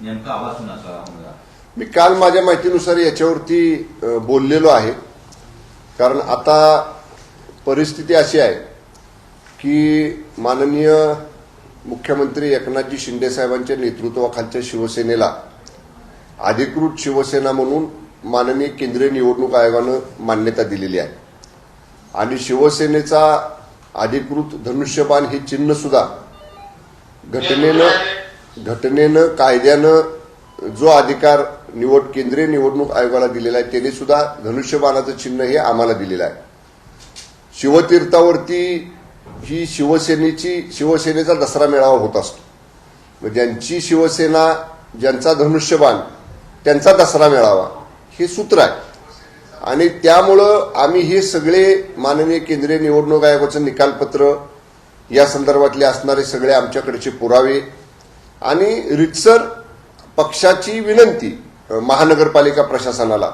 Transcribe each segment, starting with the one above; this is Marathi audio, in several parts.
नेमका आवाज कुणाचा मी काल माझ्या माहितीनुसार याच्यावरती बोललेलो आहे. कारण आता परिस्थिती अशी आहे की माननीय मुख्यमंत्री एकनाथजी शिंदे साहेबांच्या नेतृत्वाखालच्या शिवसेनेला अधिकृत शिवसेना म्हणून माननीय केंद्रीय निवडणूक आयोगानं मान्यता दिलेली आहे. आणि शिवसेनेचा अधिकृत धनुष्यबाण हे चिन्ह सुद्धा घटनेनं घटनेनं कायद्यानं जो अधिकार निवड केंद्रीय निवडणूक आयोगाला दिलेला आहे त्याने सुद्धा धनुष्यबाणाचं चिन्ह हे आम्हाला दिलेलं आहे. शिवतीर्थावरती ही शिवसेनेची शिवसेनेचा दसरा मेळावा होत असतो. मग ज्यांची शिवसेना ज्यांचा धनुष्यबाण त्यांचा दसरा मेळावा हे सूत्र आहे. आणि त्यामुळं आम्ही हे सगळे माननीय केंद्रीय निवडणूक आयोगाचं निकालपत्र या संदर्भातले असणारे सगळे आमच्याकडचे पुरावे आणि रितसर पक्षाची विनंती महानगरपालिका प्रशासनाला.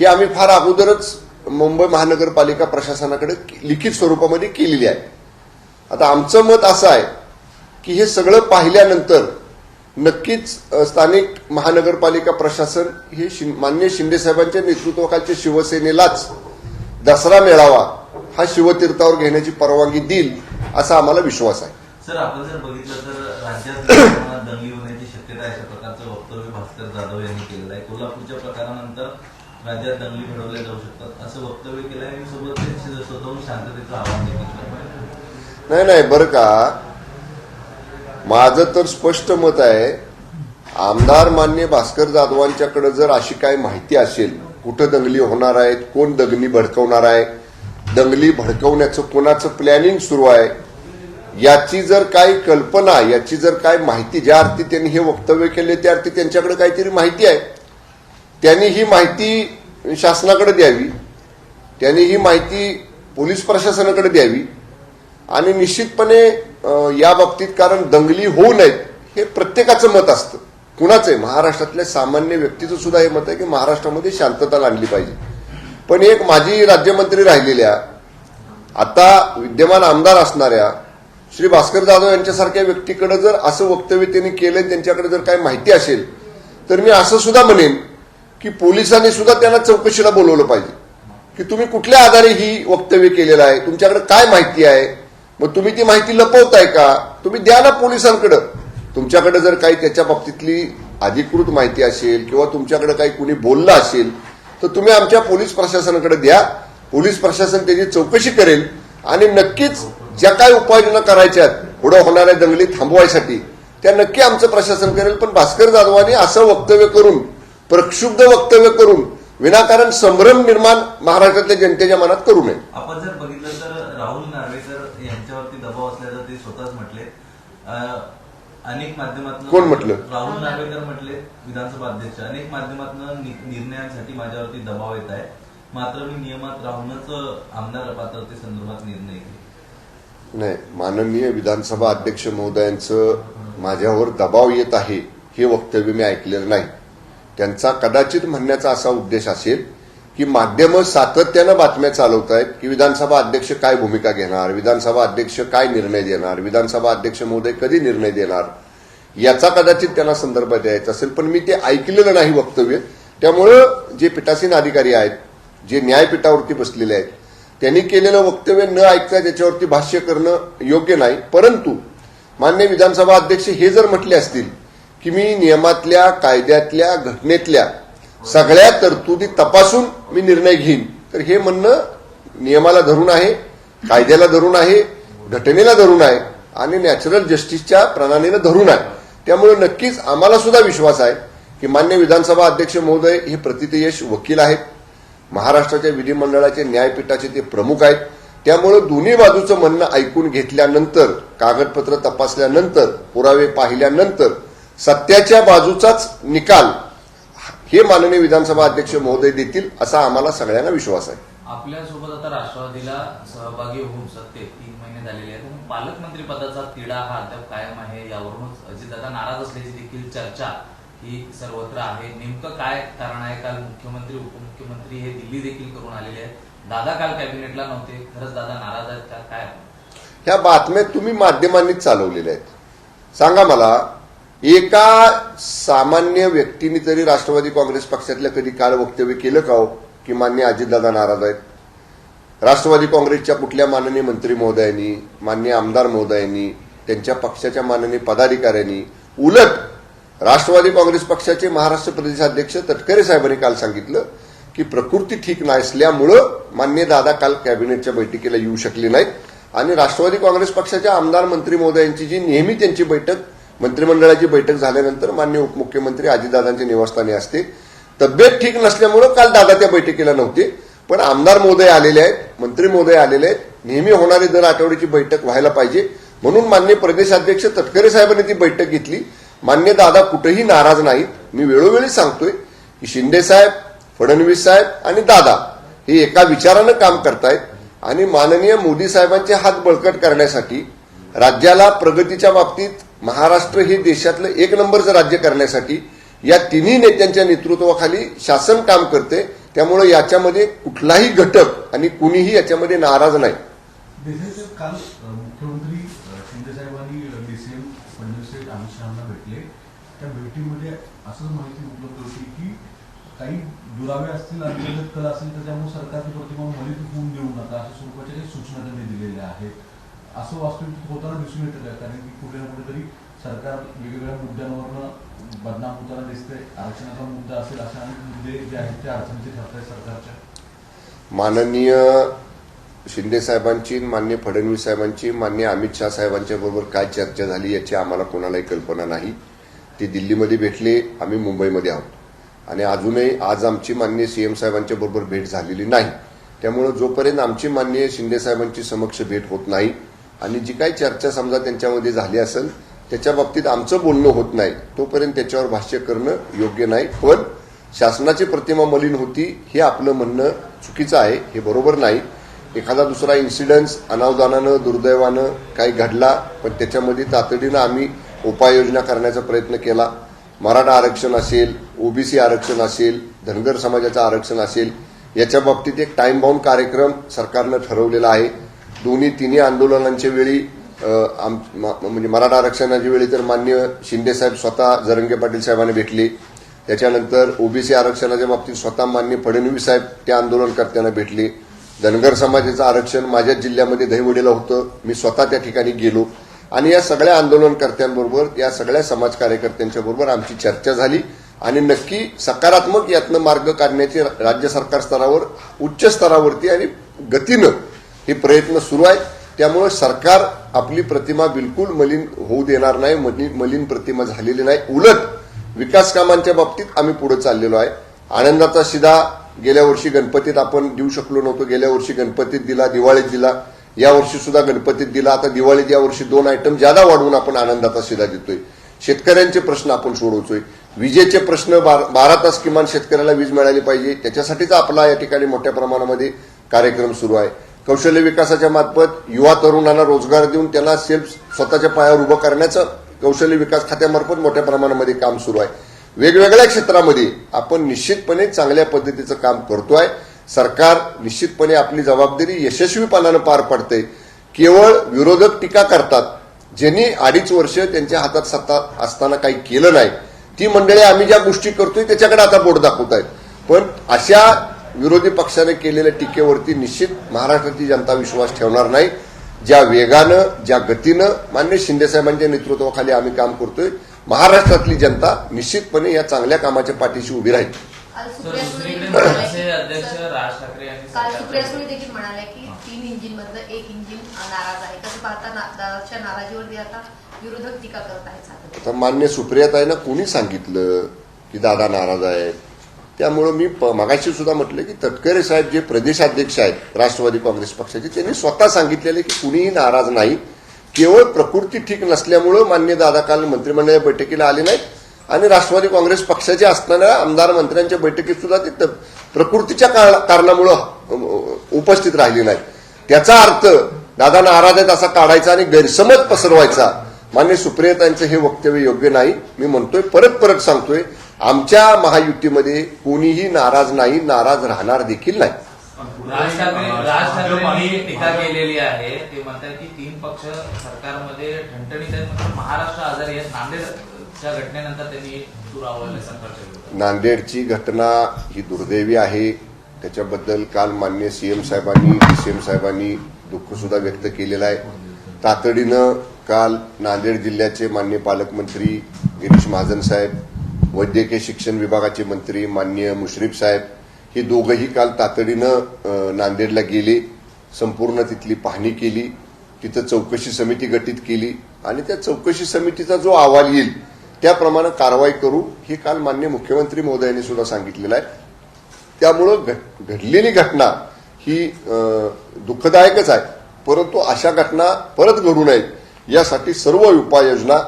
ही आम्ही फार अगोदरच मुंबई महानगरपालिका प्रशासनाकडे लिखित स्वरूपामध्ये केलेली आहे. आता आमचं मत असं आहे की हे सगळं पाहिल्यानंतर नक्कीच स्थानिक महानगरपालिका प्रशासन हे शिं- मान्य शिंदे साहेबांच्या नेतृत्वाखालच्या शिवसेनेलाच दसरा मेळावा हा शिवतीर्थावर घेण्याची परवानगी देईल असा आम्हाला विश्वास आहे. सर आपण जर बघितलं तर राज्यात दंगली होण्याची शक्यता आहे अशा प्रकारचं वक्तव्य भास्कर जाधव यांनी केलेलं आहे. कोल्हापूरच्या प्रकारानंतर राज्यात दंगली घडवल्या जाऊ शकतात. असं वक्तव्य केलं आहे. आणि सोबत ते स्वतःहून शांततेचं आवाहन केलं नाही नाही बरं का. माझं तर स्पष्ट मत आहे आमदार मान्य भास्कर जाधवांच्याकडे जर अशी काही माहिती असेल कुठं दंगली होणार आहेत कोण दंगली भडकवणार आहे दंगली भडकवण्याचं कोणाचं प्लॅनिंग सुरू आहे याची जर काही कल्पना याची जर काय माहिती ज्या अर्थी त्यांनी हे वक्तव्य केले त्या अर्थी त्यांच्याकडे काहीतरी माहिती आहे. त्यांनी ही माहिती शासनाकडे द्यावी. त्यांनी ही माहिती पोलीस प्रशासनाकडे द्यावी. आणि निश्चितपणे या बाबतीत कारण दंगली होऊ नयेत हे प्रत्येकाचं मत असतं. कुणाचं आहे? महाराष्ट्रातल्या सामान्य व्यक्तीचं सुद्धा हे मत आहे की महाराष्ट्रामध्ये शांतता आणली पाहिजे. पण एक माजी राज्यमंत्री राहिलेल्या आता विद्यमान आमदार असणाऱ्या श्री भास्कर जाधव यांच्यासारख्या व्यक्तीकडे जर असं वक्तव्य त्यांनी केलं त्यांच्याकडे जर काही माहिती असेल तर मी असं सुद्धा म्हणेन की पोलिसांनी सुद्धा त्यांना चौकशीला बोलवलं पाहिजे. की तुम्ही कुठल्या आधारे ही वक्तव्य केलेलं आहे? तुमच्याकडे काय माहिती आहे? मग तुम्ही ती माहिती लपवताय का? तुम्ही द्या ना पोलिसांकडं. तुमच्याकडे जर काही त्याच्या बाबतीतली अधिकृत माहिती असेल किंवा तुमच्याकडे काही कुणी बोललं असेल तर तुम्ही आमच्या पोलीस प्रशासनाकडे द्या. पोलीस प्रशासन त्याची चौकशी करेल आणि नक्कीच ज्या काय उपाययोजना करायच्या पुढे होणाऱ्या दंगली थांबवायसाठी त्या नक्की आमचं प्रशासन करेल. पण भास्कर जाधवांनी असं वक्तव्य करून प्रक्षुब्ध वक्तव्य करून विनाकारण संभ्रम निर्माण महाराष्ट्रातल्या जनतेच्या मनात करू नये. आपण जर बघितलं तर राहुल नार्वेकर यांच्यावरती दबाव असल्याचं ते स्वतःच म्हटले. अनेक माध्यमातून कोण म्हटलं? राहुल नार्वेकर म्हटले विधानसभा अध्यक्ष. अनेक माध्यमातून निर्णयांसाठी माझ्यावरती दबाव येत आहे. मात्र मी नियमात राहूनच आमदार पात्रते संदर्भात निर्णय घेईल नाही माननीय विधानसभा अध्यक्ष महोदयांचं माझ्यावर दबाव येत आहे हे वक्तव्य मी ऐकलेलं नाही. त्यांचा कदाचित म्हणण्याचा असा उद्देश असेल की माध्यमं सातत्यानं बातम्या चालवत आहेत की विधानसभा अध्यक्ष काय भूमिका घेणार विधानसभा अध्यक्ष काय निर्णय देणार विधानसभा अध्यक्ष महोदय कधी निर्णय देणार याचा कदाचित त्यांना संदर्भ द्यायचा असेल पण मी ते ऐकलेलं नाही वक्तव्य. त्यामुळं जे पीठासीन अधिकारी आहेत जे न्यायपीठावरती बसलेले आहेत त्यांनी केलेलं वक्तव्य न ऐकता त्याच्यावरती भाष्य करणं योग्य नाही. परंतु मान्य विधानसभा अध्यक्ष हे जर म्हटले असतील की मी नियमातल्या कायद्यातल्या घटनेतल्या सगळ्या तरतुदी तपासून मी निर्णय घेईन तर हे म्हणणं नियमाला धरून आहे कायद्याला धरून आहे घटनेला धरून आहे आणि नॅचरल जस्टिसच्या प्रणालीनं धरून आहे. त्यामुळे नक्कीच आम्हाला सुद्धा विश्वास आहे की मान्य विधानसभा अध्यक्ष महोदय हे प्रतितयश वकील आहेत. महाराष्ट्राच्या विधिमंडळाचे न्यायपीठाचे ते प्रमुख आहेत. त्यामुळे दोन्ही बाजूचं म्हणणं ऐकून घेतल्यानंतर कागदपत्र तपासल्यानंतर पुरावे पाहिल्यानंतर सत्याच्या बाजूचाच निकाल हे माननीय विधानसभा अध्यक्ष महोदय देतील असा आम्हाला सगळ्यांना विश्वास आहे. आपल्यासोबत आता राष्ट्रवादीला सहभागी होऊन सत्तेत तीन महिने झालेले आहेत. पालकमंत्री पदाचा तिढा हा अद्याप कायम आहे यावरूनच अजितदादा नाराज असल्याची देखील चर्चा ही सर्वत्र आहे. नेमकं काय कारण आहे? काल मुख्यमंत्री उपमुख्यमंत्री हे दिल्ली देखील करून आलेले आहेत. दादा काल कॅबिनेटला नव्हते. खरंच दादा नाराज आहेत का? काय? ह्या बातम्या तुम्ही माध्यमांनीच चालवलेल्या आहेत. सांगा मला एका सामान्य व्यक्तीने तरी राष्ट्रवादी काँग्रेस पक्षातल्या कधी काल वक्तव्य केलं का हो? की मान्य अजितदादा नाराज आहेत? राष्ट्रवादी काँग्रेसच्या कुठल्या माननीय मंत्री महोदयांनी मान्य आमदार महोदयांनी त्यांच्या पक्षाच्या माननीय पदाधिकाऱ्यांनी उलट राष्ट्रवादी काँग्रेस पक्षाचे महाराष्ट्र प्रदेशाध्यक्ष तटकरे साहेबांनी काल सांगितलं की प्रकृती ठीक नसल्यामुळं मान्य दादा काल कॅबिनेटच्या बैठकीला येऊ शकले नाहीत. आणि राष्ट्रवादी काँग्रेस पक्षाच्या आमदार मंत्री महोदयांची जी नेहमी त्यांची बैठक मंत्रिमंडळाची बैठक झाल्यानंतर मान्य उपमुख्यमंत्री अजितदादांच्या निवासस्थानी असते. तब्येत ठीक नसल्यामुळं काल दादा त्या बैठकीला नव्हते. पण आमदार महोदय आलेले आहेत मंत्री महोदय आलेले आहेत. नेहमी होणारी दर आठवड्याची बैठक व्हायला पाहिजे. म्हणून मान्य प्रदेशाध्यक्ष तटकरे साहेबांनी ती बैठक घेतली. मान्य दादा कुठेही नाराज नाहीत. मी वेळोवेळी सांगतोय की शिंदे साहेब फडणवीस साहेब आणि दादा हे एका विचारानं काम करतायत आणि माननीय मोदी साहेबांचे हात बळकट करण्यासाठी राज्याला प्रगतीच्या बाबतीत महाराष्ट्र हे देशातलं एक नंबरचं राज्य करण्यासाठी या तिन्ही नेत्यांच्या नेतृत्वाखाली शासन काम करते. त्यामुळे याच्यामध्ये कुठलाही घटक आणि कुणीही याच्यामध्ये नाराज नाही देशाचे काल अ, मुख्यमंत्री अ, शिंदे साहेबांनी डीसीएम फडणवीस साहेब अमित शहाना भेटले त्या असं माहिती उपलब्ध होती की काही दुरावे असतील अंतर्गत कल असेल तर त्यामुळे सरकारची प्रतिमा मलित होऊन देऊ नका. अशा स्वरूपाच्या काही सूचना त्यांनी दिलेल्या आहेत. असं वास्तविक होताना दिसून येतं का? कारण की कुठे ना कुठेतरी सरकार वेगवेगळ्या मुद्द्यांवरनं बदनाम होताना दिसतंय. आरक्षणाचा मुद्दा असेल अशा अनेक मुद्दे जे आहेत त्या अडचणीचे ठरत आहेत सरकारच्या. माननीय शिंदे साहेबांची मान्य फडणवीस साहेबांची मान्य अमित शाह साहेबांच्या बरोबर काय चर्चा झाली याची आम्हाला कोणालाही कल्पना नाही. ते दिल्लीमध्ये भेटले आम्ही मुंबईमध्ये आहोत. आणि अजूनही आज आमची मान्य सीएम साहेबांच्या बरोबर भेट झालेली नाही. त्यामुळे जोपर्यंत आमची मान्य शिंदे साहेबांची समक्ष भेट होत नाही आणि जी काही चर्चा समजा त्यांच्यामध्ये झाली असेल त्याच्या बाबतीत आमचं बोलणं होत नाही तोपर्यंत त्याच्यावर भाष्य करणं योग्य नाही. पण शासनाची प्रतिमा मलिन होती हे आपलं म्हणणं चुकीचं आहे हे बरोबर नाही. एखादा दुसरा इन्सिडन्स अनावधानानं दुर्दैवानं काही घडला पण त्याच्यामध्ये तातडीनं आम्ही उपाययोजना करण्याचा प्रयत्न केला. मराठा आरक्षण असेल ओबीसी आरक्षण असेल धनगर समाजाचं आरक्षण असेल याच्या बाबतीत एक टाइम बाउंड कार्यक्रम सरकारनं ठरवलेला आहे. दोन्ही तिन्ही आंदोलनांच्या वेळी आम- म- म्हणजे मराठा आरक्षणाच्या वेळी तर मान्य शिंदेसाहेब स्वतः जरंगे पाटील साहेबांनी भेटले. त्याच्यानंतर ओबीसी आरक्षणाच्या बाबतीत स्वतः मान्य फडणवीस साहेब त्या आंदोलनकर्त्यांना भेटले. धनगर समाजाचं आरक्षण माझ्या जिल्ह्यामध्ये दहीवडीला होतं. मी स्वतः त्या ठिकाणी गेलो. आणि या सगळ्या आंदोलनकर्त्यांबरोबर या सगळ्या समाज कार्यकर्त्यांच्या बरोबर आमची चर्चा झाली. आणि नक्की सकारात्मक यातनं मार्ग काढण्याचे राज्य सरकार स्तरावर उच्च स्तरावरती आणि गतीनं हे प्रयत्न सुरू आहेत. त्यामुळे सरकार आपली प्रतिमा बिलकुल मलिन होऊ देणार नाही मलिन मलिन प्रतिमा झालेली नाही. उलट विकास कामांच्या बाबतीत आम्ही पुढे चाललेलो आहे. आनंदाचा शिधा गेल्या वर्षी गणपतीत आपण देऊ शकलो नव्हतो. गेल्या वर्षी गणपतीत दिला दिवाळीत दिला. यावर्षी सुद्धा गणपतीत दिला. आता दिवाळीत यावर्षी दोन आयटम ज्यादा वाढवून आपण आनंदाचा शिदा देतोय. शेतकऱ्यांचे प्रश्न आपण सोडवतोय. विजेचे प्रश्न बारा तास किमान शेतकऱ्याला वीज मिळाली पाहिजे. त्याच्यासाठीच आपला या ठिकाणी मोठ्या प्रमाणामध्ये कार्यक्रम सुरू आहे. कौशल्य विकासाच्या मार्फत युवा तरुणांना रोजगार देऊन त्यांना सेल्फ स्वतःच्या पायावर उभं करण्याचं कौशल्य विकास खात्यामार्फत मोठ्या प्रमाणामध्ये काम सुरू आहे. वेगवेगळ्या क्षेत्रामध्ये आपण निश्चितपणे चांगल्या पद्धतीचं काम करतो आहे सरकार निश्चितपणे आपली जबाबदारी यशस्वीपणानं पार पडते. केवळ विरोधक टीका करतात. ज्यांनी अडीच वर्ष त्यांच्या हातात सत्ता असताना काही केलं नाही. ती मंडळी आम्ही ज्या गोष्टी करतोय त्याच्याकडे आता बोट दाखवत आहेत. पण अशा विरोधी पक्षाने केलेल्या टीकेवरती निश्चित महाराष्ट्राची जनता विश्वास ठेवणार नाही. ज्या वेगानं ज्या गतीनं मान्य शिंदेसाहेबांच्या नेतृत्वाखाली आम्ही काम करतोय महाराष्ट्रातली जनता निश्चितपणे या चांगल्या कामाच्या पाठीशी उभी राहील. काल तर सुप्रिया सुळे दुसरीकडे म्हणाले मनसे की- अध्यक्ष सर, राज ठाकरे यांनी काल सरकारचं- सुप्रिया सुळे देखील म्हणाले की तीन इंजिन मधलं एक इंजिन नाराज आहे. कसं पाहता ना- दादाच्या नाराजीवरती आता विरोधक टीका करत आहेत सातत्याने. आता मान्य सुप्रियाताईनं कोणी सांगितलं की दादा नाराज आहेत त्यामुळं मी प- मगाशी सुद्धा म्हटलं की तटकरे साहेब जे प्रदेशाध्यक्ष आहेत राष्ट्रवादी काँग्रेस पक्षाचे त्यांनी स्वतः सांगितलेले की कुणीही नाराज नाही. केवळ प्रकृती ठीक नसल्यामुळं मान्य दादा काल मंत्रिमंडळ बैठकीला आले नाहीत. आणि राष्ट्रवादी काँग्रेस पक्षाचे असणाऱ्या आमदार मंत्र्यांच्या बैठकीत सुद्धा ते प्रकृतीच्या कारणामुळं उपस्थित राहिले नाही त्याचा अर्थ दादा नाराज आहेत असा काढायचा आणि गैरसमज पसरवायचा मान्य सुप्रियतांचं हे वक्तव्य योग्य नाही. मी म्हणतोय परत परत सांगतोय आमच्या महायुतीमध्ये कोणीही नाराज नाही नाराज राहणार देखील नाही. राज ठाकरे राज ठाकरेंनी टीका केलेली आहे. ते म्हणतात की तीन पक्ष सरकारमध्ये ठणठणीत आहेत. म्हणजे महाराष्ट्र आजारी आहेत. नांदेड घटनेनंतर त्यांनी सूर आवळले सरकारच्या विरोधात नांदेडची घटना ही दुर्दैवी आहे. त्याच्याबद्दल काल मान्य सीएम साहेबांनी डीसीएम साहेबांनी दुःख सुद्धा व्यक्त केलेलं आहे. तातडीनं काल नांदेड जिल्ह्याचे मान्य पालकमंत्री गिरीश महाजन साहेब वैद्यकीय शिक्षण विभागाचे मंत्री मान्य मुश्रीफ साहेब हे दोघंही काल तातडीनं नांदेडला गेले. संपूर्ण तिथली पाहणी केली. तिथं चौकशी समिती गठीत केली. आणि त्या चौकशी समितीचा जो अहवाल येईल त्याप्रमाणे कारवाई करू हे काल मान्य मुख्यमंत्री महोदयांनी सुद्धा सांगितलेलं आहे. त्यामुळं घडलेली घटना ही दुःखदायकच आहे. परंतु अशा घटना परत घडू नयेत यासाठी सर्व उपाययोजना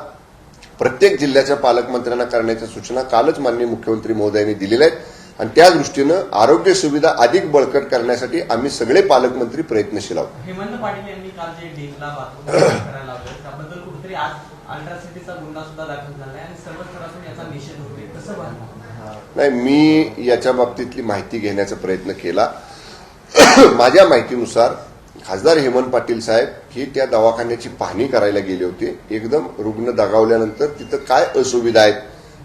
प्रत्येक जिल्ह्याच्या पालकमंत्र्यांना करण्याच्या सूचना कालच माननीय मुख्यमंत्री महोदयांनी दिलेल्या आहेत. आणि त्या दृष्टीनं आरोग्य सुविधा अधिक बळकट करण्यासाठी आम्ही सगळे पालकमंत्री प्रयत्नशील आहोत हेमंत पाटील यांनी काल जे डीपला बाथरूम करायला लावलं त्याबद्दल कुठेतरी आज अल्ट्रासिटीचा गुन्हा सुद्धा दाखल झालाय आणि सर्व स्तरातून याचा निषेध होतोय कसं पाहता नाही मी याच्या बाबतीतली माहिती घेण्याचा प्रयत्न केला. माझ्या माहितीनुसार खासदार हेमंत पाटील साहेब हे त्या दवाखान्याची पाहणी करायला गेले होते. एकदम रुग्ण दगावल्यानंतर तिथं काय असुविधा आहेत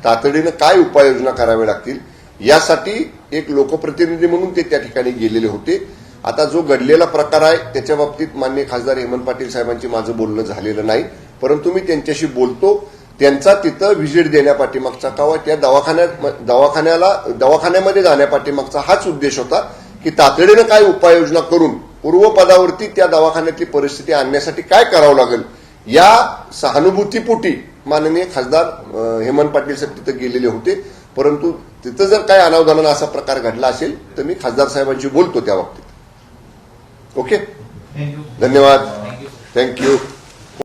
तातडीनं काय उपाययोजना कराव्या लागतील यासाठी एक लोकप्रतिनिधी म्हणून ते त्या ठिकाणी गेलेले होते. आता जो घडलेला प्रकार आहे त्याच्या बाबतीत मान्य खासदार हेमंत पाटील साहेबांची माझं बोलणं झालेलं नाही. परंतु मी त्यांच्याशी बोलतो. त्यांचा तिथं व्हिजिट देण्यापाठीमागचा कावा त्या दवाखान्यात दवाखान्याला दवाखान्यामध्ये जाण्यापाठीमागचा हाच उद्देश होता की तातडीनं काय उपाययोजना करून पूर्वपदावरती त्या दवाखान्यातली परिस्थिती आणण्यासाठी काय करावं लागेल या सहानुभूतीपोटी माननीय खासदार हेमंत पाटील साहेब तिथं गेलेले होते. परंतु तिथं जर काय अनावधानानं असा प्रकार घडला असेल तर मी खासदार साहेबांशी बोलतो त्या बाबतीत. ओके? धन्यवाद. थँक्यू